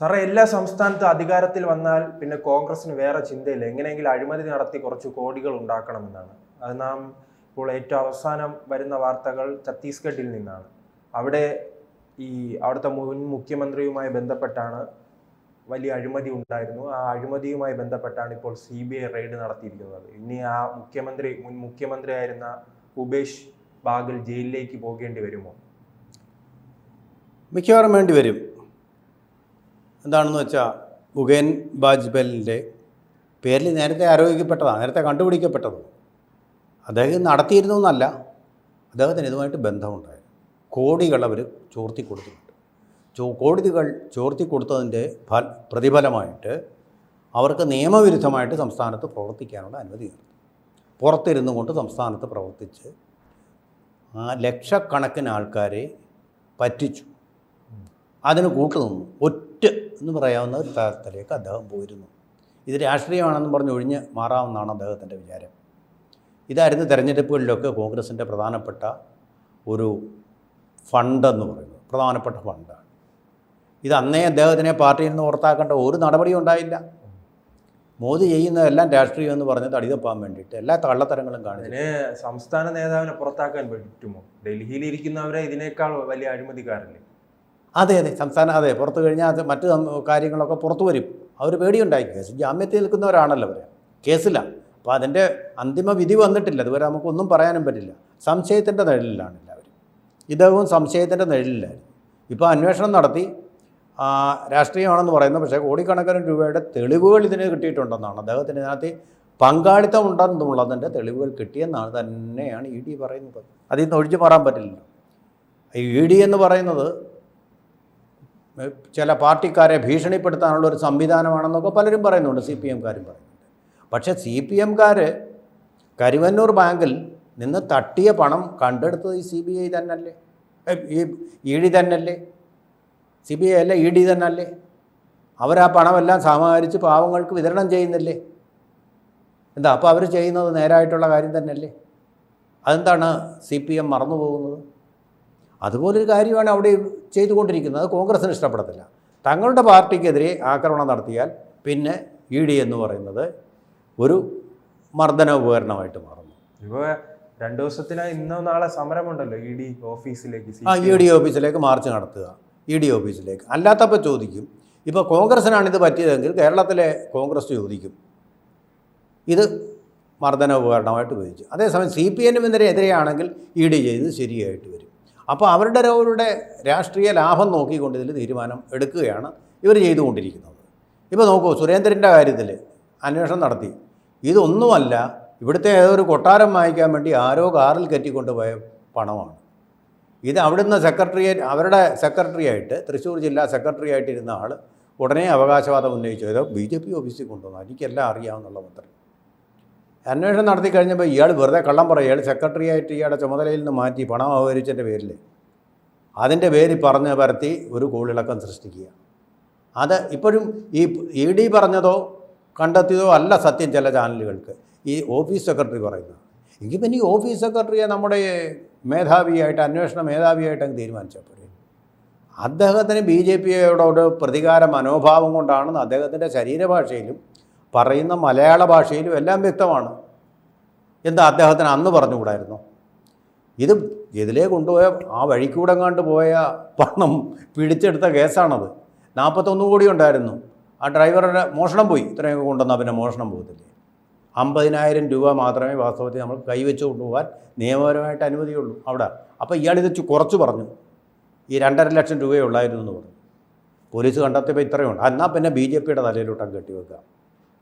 സാറേ എല്ലാ സംസ്ഥാനത്തും അധികാരത്തിൽ വന്നാൽ പിന്നെ കോൺഗ്രസിന് വേറെ ചിന്തയില്ല. എങ്ങനെയെങ്കിലും അഴിമതി നടത്തി കുറച്ച് കോടികൾ ഉണ്ടാക്കണമെന്നാണ്. അത് നാം ഇപ്പോൾ ഏറ്റവും അവസാനം വരുന്ന വാർത്തകൾ ഛത്തീസ്ഗഡിൽ നിന്നാണ്. അവിടെ ഈ അവിടുത്തെ മുൻ മുഖ്യമന്ത്രിയുമായി ബന്ധപ്പെട്ടാണ് വലിയ അഴിമതി ഉണ്ടായിരുന്നു. ആ അഴിമതിയുമായി ബന്ധപ്പെട്ടാണ് ഇപ്പോൾ സി ബി ഐ റെയ്ഡ് നടത്തിയിരിക്കുന്നത്. ഇനി ആ മുഖ്യമന്ത്രി മുൻ മുഖ്യമന്ത്രിയായിരുന്ന ഉപേഷ് ബാഗൽ ജയിലിലേക്ക് പോകേണ്ടി വരുമോ? മിക്കവാറും വേണ്ടി വരും. എന്താണെന്ന് വെച്ചാൽ ഉഗേൻ ബാജ്പേലിന്റെ പേരിൽ നേരത്തെ ആരോപിക്കപ്പെട്ടതാണ് നേരത്തെ കണ്ടുപിടിക്കപ്പെട്ടത്. അദ്ദേഹം നടത്തിയിരുന്നു എന്നല്ല അദ്ദേഹത്തിന് ഇതുമായിട്ട് ബന്ധമുണ്ടായിരുന്നു കോടികൾ അവർ ചോർത്തി കൊടുത്തിട്ടുണ്ട്. ചോ കോടികൾ ചോർത്തി കൊടുത്തതിന്റെ ഫല പ്രതിഫലമായിട്ട് അവർക്ക് നിയമവിരുദ്ധമായിട്ട് സംസ്ഥാനത്ത് പ്രവർത്തിക്കാനുള്ള അനുമതി നൽകി പുറത്തിരുന്നു കൊണ്ട് സംസ്ഥാനത്ത് പ്രവർത്തിച്ച് ലക്ഷക്കണക്കിന് ആൾക്കാരെ പറ്റിച്ചു. അതിന് കൂട്ടുനിന്നു. എന്ന് പറയാവുന്ന ഒരു സ്ഥലത്തിലേക്ക് അദ്ദേഹം പോയിരുന്നു. ഇത് രാഷ്ട്രീയമാണെന്ന് പറഞ്ഞ് ഒഴിഞ്ഞ് മാറാമെന്നാണ് അദ്ദേഹത്തിന്റെ വിചാരം. ഇതായിരുന്നു തെരഞ്ഞെടുപ്പുകളിലൊക്കെ കോൺഗ്രസിന്റെ പ്രധാനപ്പെട്ട ഒരു ഫണ്ടെന്ന് പറയുന്നത്. പ്രധാനപ്പെട്ട ഫണ്ടാണ്. ഇത് അന്നേ അദ്ദേഹത്തിനെ പാർട്ടിയിൽ നിന്ന് പുറത്താക്കേണ്ട ഒരു നടപടിയും ഉണ്ടായില്ല. മോദി ചെയ്യുന്നതെല്ലാം രാഷ്ട്രീയം എന്ന് പറഞ്ഞ് തടിതപ്പാൻ വേണ്ടിയിട്ട് എല്ലാ കള്ളത്തരങ്ങളും കാണിച്ചു സംസ്ഥാന നേതാവിനെ പുറത്താക്കാൻ പറ്റുമോ? ഡൽഹിയിൽ ഇരിക്കുന്നവരെ ഇതിനേക്കാൾ വലിയ അഴിമതിക്കാരല്ലേ? അതെ അതെ സംസ്ഥാനം അതെ പുറത്തു കഴിഞ്ഞാൽ മറ്റു കാര്യങ്ങളൊക്കെ പുറത്തു വരും. അവർ പേടിയുണ്ടായി കേസ് ജാമ്യത്തിൽ നിൽക്കുന്നവരാണല്ലോ അവർ കേസിലാണ് അപ്പോൾ അതിന്റെ അന്തിമ വിധി വന്നിട്ടില്ല. അതുവരെ നമുക്കൊന്നും പറയാനും പറ്റില്ല. സംശയത്തിന്റെ നിഴലിലാണ് എല്ലാവരും. ഇതും സംശയത്തിന്റെ നിഴലിലായിരുന്നു. ഇപ്പോൾ അന്വേഷണം നടത്തി. രാഷ്ട്രീയമാണെന്ന് പറയുന്നത് പക്ഷേ കോടിക്കണക്കിന് രൂപയുടെ തെളിവുകൾ ഇതിന് കിട്ടിയിട്ടുണ്ടെന്നാണ്. അദ്ദേഹത്തിന് ഇതിനകത്ത് പങ്കാളിത്തം ഉണ്ടെന്നുള്ളതിന്റെ തെളിവുകൾ കിട്ടിയെന്നാണ് തന്നെയാണ് ഇ ഡി പറയുന്നത്. അതിൽ നിന്ന് ഒഴിച്ചു മാറാൻ പറ്റില്ലല്ലോ. ഇ ഡി എന്ന് പറയുന്നത് ചില പാർട്ടിക്കാരെ ഭീഷണിപ്പെടുത്താനുള്ള ഒരു സംവിധാനമാണെന്നൊക്കെ പലരും പറയുന്നുണ്ട് സി പി എംകാരും പറയുന്നുണ്ട്. പക്ഷേ സി പി എംകാർ കരുവന്നൂർ ബാങ്കിൽ നിന്ന് തട്ടിയ പണം കണ്ടെടുത്തത് ഈ സി ബി ഐ തന്നല്ലേ? ഈ ഇ ഡി തന്നല്ലേ? സി ബി ഐ അല്ല ഇ ഡി തന്നല്ലേ? അവരാ പണമെല്ലാം സമാഹരിച്ച് പാവങ്ങൾക്ക് വിതരണം ചെയ്യുന്നില്ലേ? എന്താ അപ്പോൾ അവർ ചെയ്യുന്നത് നേരായിട്ടുള്ള കാര്യം തന്നെയല്ലേ? അതെന്താണ് സി പി എം മറന്നു പോകുന്നത് അതുപോലൊരു കാര്യമാണ് അവിടെ ചെയ്തുകൊണ്ടിരിക്കുന്നത്. അത് കോൺഗ്രസിന് ഇഷ്ടപ്പെടത്തില്ല. തങ്ങളുടെ പാർട്ടിക്കെതിരെ ആക്രമണം നടത്തിയാൽ പിന്നെ ഇ ഡി എന്ന് പറയുന്നത് ഒരു മർദ്ദന ഉപകരണമായിട്ട് മാറുന്നു. ഇപ്പോൾ രണ്ടു ദിവസത്തിനായി ഇന്നോ നാളെ സമരമുണ്ടല്ലോ ഇ ഡി ഓഫീസിലേക്ക് ആ ഇ ഡി ഓഫീസിലേക്ക് മാർച്ച് നടത്തുക. ഇ ഡി ഓഫീസിലേക്ക്. അല്ലാത്തപ്പോൾ ചോദിക്കും. ഇപ്പോൾ കോൺഗ്രസിനാണ് ഇത് പറ്റിയതെങ്കിൽ കേരളത്തിലെ കോൺഗ്രസ് ചോദിക്കും. ഇത് മർദ്ദന ഉപകരണമായിട്ട് ഉപയോഗിച്ചു. അതേസമയം സി പി എമ്മിനെതിരെ എതിരെയാണെങ്കിൽ ഇ ഡി ചെയ്ത് ശരിയായിട്ട് വരും. അപ്പോൾ അവരുടെ അവരുടെ രാഷ്ട്രീയ ലാഭം നോക്കിക്കൊണ്ട് ഇതിൽ തീരുമാനം എടുക്കുകയാണ് ഇവർ ചെയ്തുകൊണ്ടിരിക്കുന്നത്. ഇപ്പോൾ നോക്കൂ സുരേന്ദ്രന്റെ കാര്യത്തിൽ അന്വേഷണം നടത്തി. ഇതൊന്നുമല്ല ഇവിടുത്തെ ഏതൊരു കൊട്ടാരം വാങ്ങിക്കാൻ വേണ്ടി ആരോ കാറിൽ കയറ്റിക്കൊണ്ടുപോയ പണമാണ്. ഇത് അവിടുന്ന് സെക്രട്ടറിയേറ്റ് അവരുടെ സെക്രട്ടറി ആയിട്ട് തൃശ്ശൂർ ജില്ലാ സെക്രട്ടറി ആയിട്ടിരുന്ന ആൾ ഉടനെ അവകാശവാദം ഉന്നയിച്ചു. ഏതോ ബി ജെ പി ഓഫീസിൽ കൊണ്ടുവന്നു. എനിക്കെല്ലാം അറിയാമെന്നുള്ള മന്ത്രി. അന്വേഷണം നടത്തി കഴിഞ്ഞപ്പോൾ ഇയാൾ വെറുതെ കള്ളം പറയും. ഇയാൾ സെക്രട്ടറി ആയിട്ട് ഇയാളുടെ ചുമതലയിൽ നിന്ന് മാറ്റി പണം അപഹരിച്ചതിന്റെ പേരിൽ. അതിന്റെ പേരിൽ പറഞ്ഞ് പരത്തി ഒരു കൂളിളക്കം സൃഷ്ടിക്കുക. അത് ഇപ്പോഴും ഈ ഇ ഡി പറഞ്ഞതോ കണ്ടെത്തിയതോ അല്ല സത്യം ചില ചാനലുകൾക്ക്. ഈ ഓഫീസ് സെക്രട്ടറി പറയുന്നത്. എങ്കിൽ പിന്നെ ഈ ഓഫീസ് സെക്രട്ടറിയെ നമ്മുടെ മേധാവിയായിട്ട് അന്വേഷണ മേധാവിയായിട്ട് അങ്ങ് തീരുമാനിച്ചാൽ പോരെ. അദ്ദേഹത്തിന് ബി ജെ പിയോടൊരു പ്രതികാര മനോഭാവം കൊണ്ടാണെന്ന് അദ്ദേഹത്തിന്റെ ശരീരഭാഷയിലും പറയുന്ന മലയാള ഭാഷയിലും എല്ലാം വ്യക്തമാണ്. എന്താ അദ്ദേഹത്തിന് അന്ന് പറഞ്ഞുകൂടായിരുന്നു? ഇത് ഇതിലേ കൊണ്ടുപോയ ആ വഴിക്കൂടെ കണ്ട് പോയ പണം പിടിച്ചെടുത്ത കേസാണത്. നാൽപ്പത്തൊന്ന് കോടി ഉണ്ടായിരുന്നു. ആ ഡ്രൈവറുടെ മോഷണം പോയി. ഇത്രയൊക്കെ കൊണ്ടുവന്നാൽ പിന്നെ മോഷണം പോകത്തില്ലേ? അമ്പതിനായിരം രൂപ മാത്രമേ വാസ്തവത്തിൽ നമ്മൾ കൈവച്ച് കൊണ്ടുപോകാൻ നിയമപരമായിട്ട് അനുമതിയുള്ളൂ അവിടെ. അപ്പോൾ ഇയാളിത് കുറച്ച് പറഞ്ഞു. ഈ രണ്ടര ലക്ഷം രൂപയേ ഉള്ളായിരുന്നു എന്ന് പറഞ്ഞു. പോലീസ് കണ്ടെത്തിയപ്പോൾ ഇത്രയുണ്ട് എന്നാൽ പിന്നെ ബി ജെ പിയുടെ തലയിലോട്ട് അങ്ങ് കെട്ടിവെക്കാം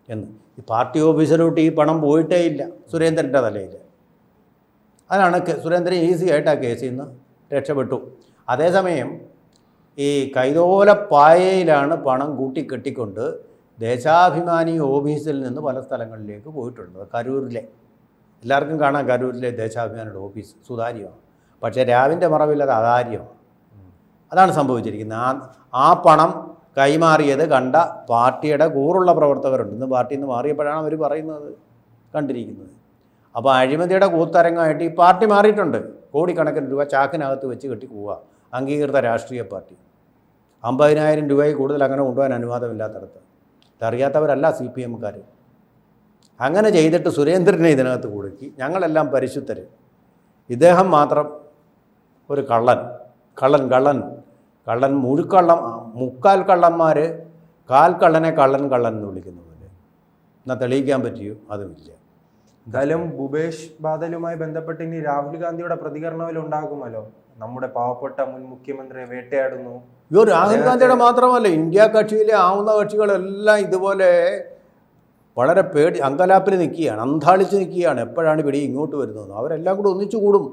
എന്ന്. ഈ പാർട്ടി ഓഫീസിലോട്ട് ഈ പണം പോയിട്ടേ ഇല്ല സുരേന്ദ്രന്റെ തലയിൽ. അതാണ് സുരേന്ദ്രൻ ഈസി ആയിട്ട് ആ കേസിൽ നിന്ന് രക്ഷപ്പെട്ടു. അതേസമയം ഈ കൈതോലപ്പായയിലാണ് പണം കൂട്ടിക്കെട്ടിക്കൊണ്ട് ദേശാഭിമാനി ഓഫീസിൽ നിന്ന് പല സ്ഥലങ്ങളിലേക്ക് പോയിട്ടുള്ളത് കരൂരിലെ. എല്ലാവർക്കും കാണാം കരൂരിലെ ദേശാഭിമാനിയുടെ ഓഫീസ്. സുതാര്യമാണ്. പക്ഷേ രാവിന്റെ മറവിൽ അത് അതാര്യമാണ് അതാണ് സംഭവിച്ചിരിക്കുന്നത്. ആ ആ പണം കൈമാറിയത് കണ്ട പാർട്ടിയുടെ കൂറുള്ള പ്രവർത്തകരുണ്ട്. ഇന്ന് പാർട്ടിയിൽ നിന്ന് മാറിയപ്പോഴാണ് അവർ പറയുന്നത് കണ്ടിരിക്കുന്നത്. അപ്പോൾ അഴിമതിയുടെ കൂത്തരങ്ങായിട്ട് ഈ പാർട്ടി മാറിയിട്ടുണ്ട്. കോടിക്കണക്കിന് രൂപ ചാക്കിനകത്ത് വെച്ച് കെട്ടി പോവുക. അംഗീകൃത രാഷ്ട്രീയ പാർട്ടി. അമ്പതിനായിരം രൂപയിൽ കൂടുതൽ അങ്ങനെ കൊണ്ടുപോകാൻ അനുവാദമില്ലാത്തടത്ത്. ഇതറിയാത്തവരല്ല സി പി എമ്മുകാർ അങ്ങനെ ചെയ്തിട്ട് സുരേന്ദ്രനെ ഇതിനകത്ത് കുടുക്കി. ഞങ്ങളെല്ലാം പരിശുദ്ധർ ഇദ്ദേഹം മാത്രം ഒരു കള്ളൻ. കള്ളൻ കള്ളൻ. കള്ളൻ മുഴുക്കള്ളം മുക്കാൽ കള്ളന്മാർ കാൽ കള്ളനെ കള്ളൻ കള്ളൻ എന്ന് വിളിക്കുന്ന പോലെ എന്നാൽ തെളിയിക്കാൻ പറ്റിയോ? അതുമില്ല. എന്തായാലും ഭൂപേഷ് ബാദലുമായി ബന്ധപ്പെട്ട് ഇനി രാഹുൽ ഗാന്ധിയുടെ പ്രതികരണത്തിൽ ഉണ്ടാകുമല്ലോ. നമ്മുടെ പാവപ്പെട്ട മുൻ മുഖ്യമന്ത്രിയെ വേട്ടയാടുന്നു. അയ്യോ രാഹുൽ ഗാന്ധിയുടെ മാത്രമല്ല ഇന്ത്യ കക്ഷിയിലെ ആവുന്ന കക്ഷികളെല്ലാം ഇതുപോലെ വളരെ പേടി അങ്കലാപ്പിൽ നിൽക്കുകയാണ് അന്താളിച്ച് നിൽക്കുകയാണ്. എപ്പോഴാണ് പിടി ഇങ്ങോട്ട് വരുന്നത് അവരെല്ലാം കൂടെ ഒന്നിച്ചു കൂടും.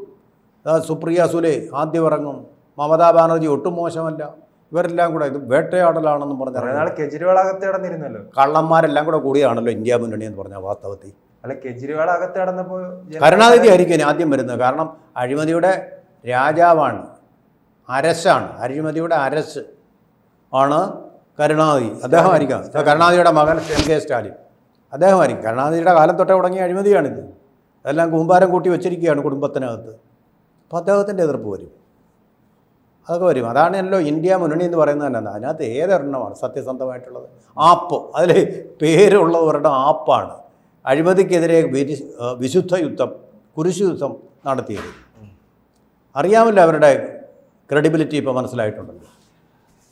സുപ്രിയ സുലെ ആദ്യം ഇറങ്ങും. മമതാ ബാനർജി ഒട്ടും മോശമല്ല. ഇവരെല്ലാം കൂടെ ഇത് വേട്ടയാടലാണെന്ന് പറഞ്ഞ കെജ്രിവാൾ അകത്ത് കിടന്നിരുന്നല്ലോ. കള്ളന്മാരെല്ലാം കൂടെ കൂടിയാണല്ലോ ഇന്ത്യ മുന്നണി എന്ന് പറഞ്ഞ വാസ്തവത്തിൽ. അല്ല കെജ്രിവാൾ അകത്ത് കിടന്നപ്പോ ജന- കരുണാനിധി ആയിരിക്കും ഇനി ആദ്യം വരുന്നത്. കാരണം അഴിമതിയുടെ രാജാവാണ്. അരസാണ് അഴിമതിയുടെ അരസ് ആണ് കരുണാനിധി. അദ്ദേഹമായിരിക്കാം. കരുണാനിധിയുടെ മകൻ എം കെ സ്റ്റാലിൻ. അദ്ദേഹമായിരിക്കും. കരുണാനിധിയുടെ കാലം തൊട്ടേ തുടങ്ങിയ അഴിമതിയാണിത്. അതെല്ലാം കൂമ്പാരം കൂട്ടി വെച്ചിരിക്കുകയാണ് കുടുംബത്തിനകത്ത്. അപ്പോൾ അദ്ദേഹത്തിന്റെ എതിർപ്പ് വരും. അതൊക്കെ വരും. അതാണല്ലോ ഇന്ത്യ മുന്നണി എന്ന് പറയുന്നത് തന്നെ. അതിനകത്ത് ഏതൊരെണ്ണമാണ് സത്യസന്ധമായിട്ടുള്ളത്? ആപ്പ്. അതിൽ പേരുള്ളവരുടെ ആപ്പാണ്. അഴിമതിക്കെതിരെ വിരി- വിശുദ്ധ യുദ്ധം കുരിശു യുദ്ധം നടത്തിയത്. അറിയാമല്ലോ അവരുടെ ക്രെഡിബിലിറ്റി ഇപ്പോൾ മനസ്സിലായിട്ടുണ്ടല്ലോ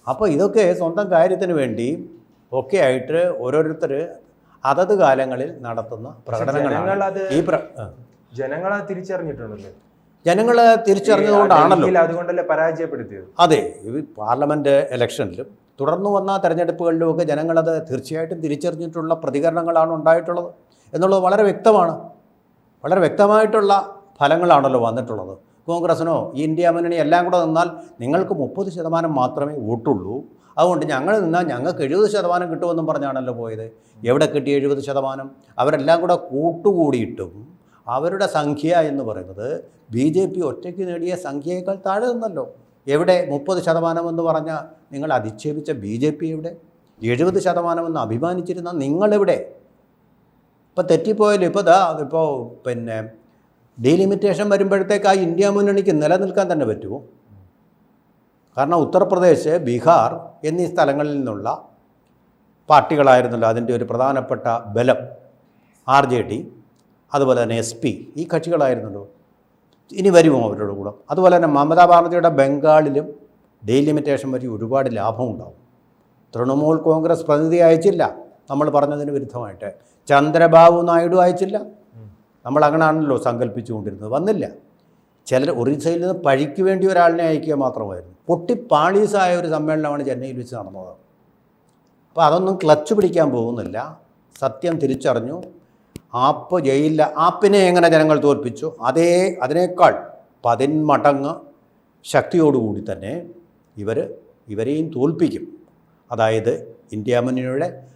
അപ്പോൾ ഇതൊക്കെ സ്വന്തം കാര്യത്തിന് വേണ്ടി ഒക്കെ ആയിട്ട് ഓരോരുത്തർ അതത് കാലങ്ങളിൽ നടത്തുന്ന പ്രകടനങ്ങളാണ്. ഈ പ്ര ആ. ജനങ്ങൾ തിരിച്ചറിഞ്ഞിട്ടുണ്ടല്ലോ? ജനങ്ങൾ തിരിച്ചറിഞ്ഞതുകൊണ്ടാണല്ലോ. അതുകൊണ്ടല്ലേ പരാജയപ്പെടുത്തിയത്? അതെ ഇത് പാർലമെന്റ് ഇലക്ഷനിലും തുടർന്നു വന്ന തെരഞ്ഞെടുപ്പുകളിലുമൊക്കെ ജനങ്ങളത് തീർച്ചയായിട്ടും തിരിച്ചറിഞ്ഞിട്ടുള്ള പ്രതികരണങ്ങളാണ് ഉണ്ടായിട്ടുള്ളത് എന്നുള്ളത് വളരെ വ്യക്തമാണ്. വളരെ വ്യക്തമായിട്ടുള്ള ഫലങ്ങളാണല്ലോ വന്നിട്ടുള്ളത്. കോൺഗ്രസിനോ ഈ ഇന്ത്യ മുന്നണി എല്ലാം കൂടെ നിന്നാൽ നിങ്ങൾക്ക് മുപ്പത് ശതമാനം മാത്രമേ വോട്ടുള്ളൂ. അതുകൊണ്ട് ഞങ്ങൾ നിന്നാൽ ഞങ്ങൾക്ക് എഴുപത് ശതമാനം കിട്ടുമെന്നും പറഞ്ഞാണല്ലോ പോയത്. എവിടെ കിട്ടി എഴുപത് ശതമാനം? അവരെല്ലാം കൂടെ കൂട്ടുകൂടിയിട്ടും അവരുടെ സംഖ്യ എന്ന് പറയുന്നത് ബി ജെ പി ഒറ്റയ്ക്ക് നേടിയ സംഖ്യയേക്കാൾ താഴെ നിന്നല്ലോ. എവിടെ? മുപ്പത് ശതമാനം എന്ന് പറഞ്ഞ നിങ്ങൾ അധിക്ഷേപിച്ച ബി ജെ പി എവിടെ? എഴുപത് ശതമാനം എന്ന് അഭിമാനിച്ചിരുന്ന നിങ്ങളെവിടെ? ഇപ്പോൾ തെറ്റിപ്പോയാലും? ഇപ്പോൾ ദാ ഇപ്പോൾ പിന്നെ ഡീലിമിറ്റേഷൻ വരുമ്പോഴത്തേക്ക് ആ ഇന്ത്യ മുന്നണിക്ക് നിലനിൽക്കാൻ തന്നെ പറ്റുമോ? കാരണം ഉത്തർപ്രദേശ് ബീഹാർ എന്നീ സ്ഥലങ്ങളിൽ നിന്നുള്ള പാർട്ടികളായിരുന്നല്ലോ അതിന്റെ ഒരു പ്രധാനപ്പെട്ട ബലം ആർ ജെ ഡി. അതുപോലെ തന്നെ എസ് പി ഈ കക്ഷികളായിരുന്നല്ലോ. ഇനി വരുമോ അവരുടെ കൂടെ? അതുപോലെ തന്നെ മമതാ ബാനർജിയുടെ ബംഗാളിലും ഡീലിമിറ്റേഷൻ വഴി ഒരുപാട് ലാഭമുണ്ടാവും. തൃണമൂൽ കോൺഗ്രസ് പ്രതിനിധി അയച്ചില്ല. നമ്മൾ പറഞ്ഞതിന് വിരുദ്ധമായിട്ട്. ചന്ദ്രബാബു നായിഡു അയച്ചില്ല. നമ്മൾ അങ്ങനെയാണല്ലോ സങ്കല്പിച്ചുകൊണ്ടിരുന്നത്. വന്നില്ല. ചിലർ ഒറീസയിൽ നിന്ന് പഴിക്ക് വേണ്ടി ഒരാളിനെ അയക്കുക മാത്രമായിരുന്നു. പൊട്ടിപ്പാളീസായ ഒരു സമ്മേളനമാണ് ചെന്നൈയിൽ വെച്ച് നടന്നത്. അപ്പോൾ അതൊന്നും ക്ലച്ച് പിടിക്കാൻ പോകുന്നില്ല. സത്യം തിരിച്ചറിഞ്ഞു. ആപ്പ് ജയിലില്ല ആപ്പിനെ എങ്ങനെ ജനങ്ങൾ തോൽപ്പിച്ചു? അതേ അതിനേക്കാൾ പതിന്മടങ്ങ് ശക്തിയോടുകൂടി തന്നെ ഇവർ ഇവരെയും തോൽപ്പിക്കും. അതായത് ഇന്ത്യ മുന്നണിയുടെ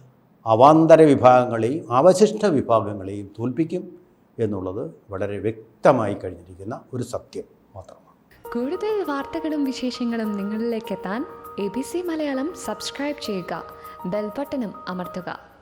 അവാന്തര വിഭാഗങ്ങളെയും അവശിഷ്ട വിഭാഗങ്ങളെയും തോൽപ്പിക്കും എന്നുള്ളത് വളരെ വ്യക്തമായി കഴിഞ്ഞിരിക്കുന്ന ഒരു സത്യം മാത്രമാണ്. കൂടുതൽ വാർത്തകളും വിശേഷങ്ങളും നിങ്ങളിലേക്ക് എത്താൻ A B C Malayalam subscribe ചെയ്യുക. ബെൽബട്ടനും അമർത്തുക.